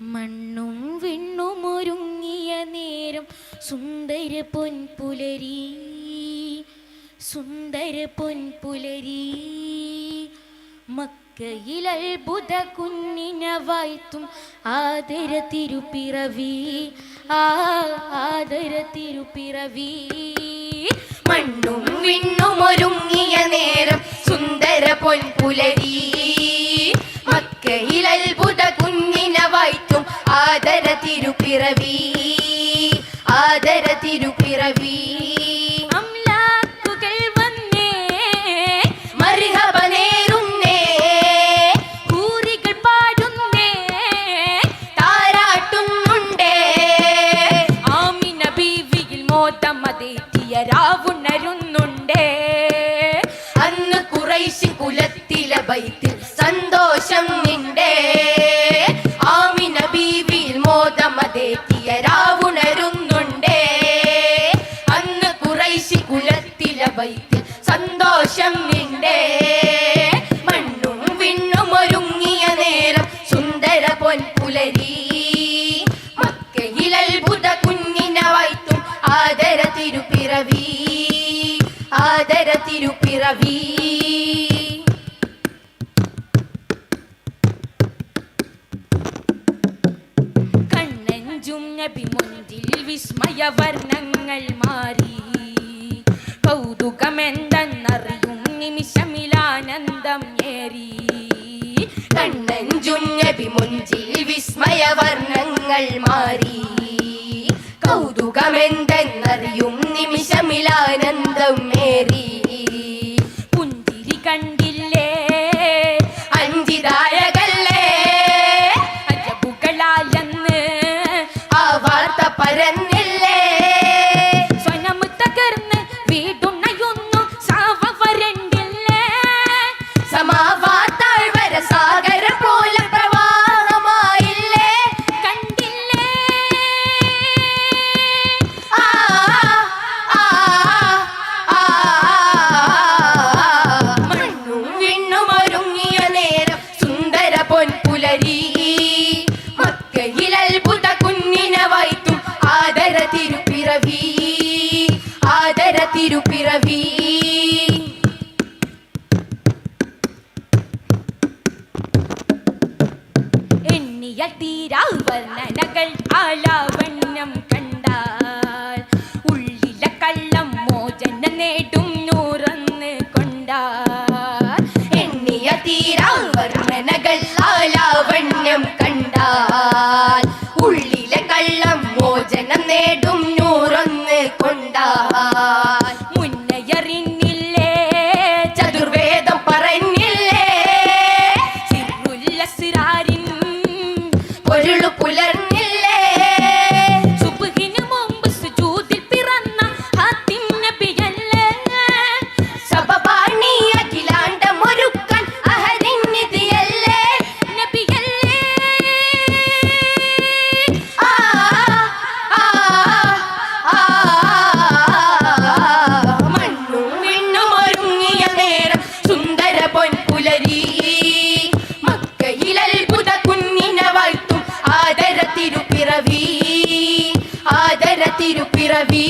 മണ്ണും വിണ്ണും ഒരുങ്ങിയ നേരം സുന്ദര പൊൻപുലരി സുന്ദര പൊൻപുലരി. മക്കയിൽ അത്ഭുത കുഞ്ഞിനെ വായ്ത്തും ആദര തിരുപ്പിറവി ആദര തിരുപ്പിറവി. മണ്ണും വിണ്ണും ഒരുങ്ങിയ നേരം സുന്ദര പൊൻപുലരി. തിരുപ്പിറവി ബൈത്തിൽ സന്തോഷം നിന്റെ. മണ്ണും വിണ്ണും ഒരുങ്ങിയ നേരം സുന്ദര പൊൻപുലരി മക്കയിൽ അത്ഭുത കുഞ്ഞിനെ വൈത്തും ആദര തിരുപ്പിറവി. ആദര തിരുപ്പിറവി. ജും നബി മുഞ്ചിൽ വിസ്മയ വർണങ്ങൾ മാറി. വർണങ്ങൾ മാറി. കൗതുകമെന്തെന്നറിയും നിമിഷമിലാനന്ദം മേറി തിരുപ്പിറവി ആദര തിരുപ്പിറവി എണ്ണിയ തീരാ വർണനകൾ കണ്ടാൽ ഉള്ളിലെ കള്ളം മോചന നേടും നൂറന്ന് കൊണ്ടാൽ. എണ്ണിയ തീരാ വർണനകൾ കണ്ടാൽ ഉള്ളിലെ കള്ളം മോചനം നേടും സിറുല്ലസിറാരിൻ പൊരുളു പുലർന്നില്ലേ തിരുപ്പിറവി ആദര തിരുപ്പിറവി